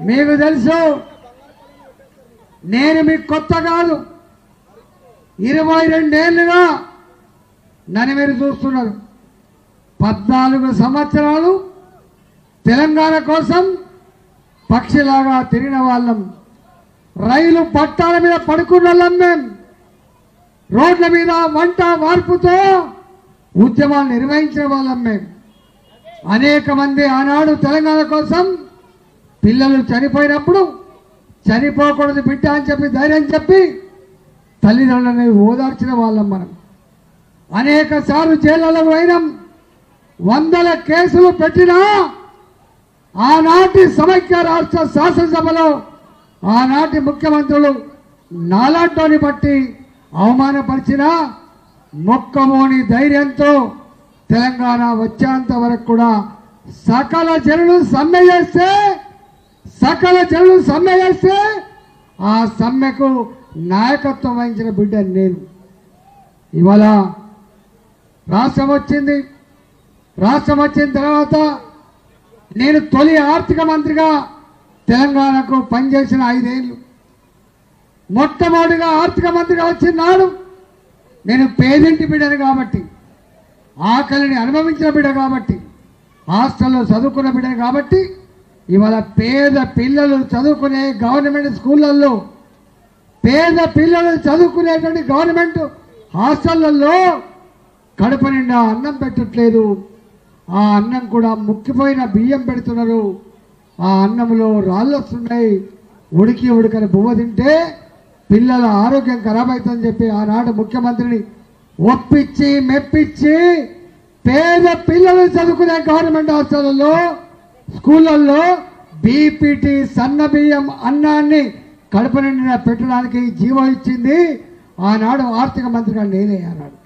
మీకు తెలుసు నేను మీకు కొత్త కాదు. ఇరవై రెండేళ్ళుగా నన్ను మీరు చూస్తున్నారు. పద్నాలుగు సంవత్సరాలు తెలంగాణ కోసం పక్షిలాగా తిరిగిన వాళ్ళం. రైలు పట్టాల మీద పడుకున్న వాళ్ళం మేము రోడ్ల మీద వంట మార్పుతో ఉద్యమాలు నిర్వహించిన వాళ్ళం మేము అనేక మంది ఆనాడు తెలంగాణ కోసం పిల్లలు చనిపోయినప్పుడు చనిపోకూడదు బిడ్డ అని చెప్పి ధైర్యం చెప్పి తల్లిదండ్రులని ఓదార్చిన వాళ్ళం మనం. అనేక సార్లు జైళ్ళలో పోయినాం. వందల కేసులు పెట్టినా ఆనాటి సమైక్య రాష్ట్ర శాసనసభలో ఆనాటి ముఖ్యమంత్రులు నాలాంటోని బట్టి అవమానపరిచిన మొక్కమోని ధైర్యంతో తెలంగాణ వచ్చేంత వరకు కూడా సకల జనులు సమ్మె చేస్తే సకల జనులు సమ్మె చేస్తే ఆ సమ్మెకు నాయకత్వం వహించిన బిడ్డ నేను. ఇవాళ రాష్ట్రం వచ్చింది. రాష్ట్రం వచ్చిన తర్వాత నేను తొలి ఆర్థిక మంత్రిగా తెలంగాణకు పనిచేసిన ఐదేళ్ళు. మొట్టమొదటిగా ఆర్థిక మంత్రిగా వచ్చిన నాడు నేను పేదింటి బిడ్డను కాబట్టి ఆకలిని అనుభవించిన బిడ్డ కాబట్టి హాస్టల్లో చదువుకున్న బిడ్డను కాబట్టి ఇవాళ పేద పిల్లలు చదువుకునే గవర్నమెంట్ స్కూళ్ళల్లో పేద పిల్లలు చదువుకునేటువంటి గవర్నమెంట్ హాస్టళ్ళలో కడుపు నిండా అన్నం పెట్టట్లేదు. ఆ అన్నం కూడా ముక్కిపోయిన బియ్యం పెడుతున్నారు. ఆ అన్నంలో రాళ్ళు వస్తున్నాయి. ఉడికి ఉడికని బువ్వ తింటే పిల్లల ఆరోగ్యం ఖరాబ్ అవుతుందని చెప్పి ఆనాడు ముఖ్యమంత్రిని ఒప్పించి మెప్పించి పేద పిల్లలు చదువుకునే గవర్నమెంట్ హాస్టళ్ళలో స్కూళ్ళల్లో బీపీటీ సన్న బియ్యం అన్నాన్ని కడుపు నిండిన పెట్టడానికి జీవో ఇచ్చింది. ఆనాడు ఆర్థిక మంత్రిగా నేనే అన్నాడు.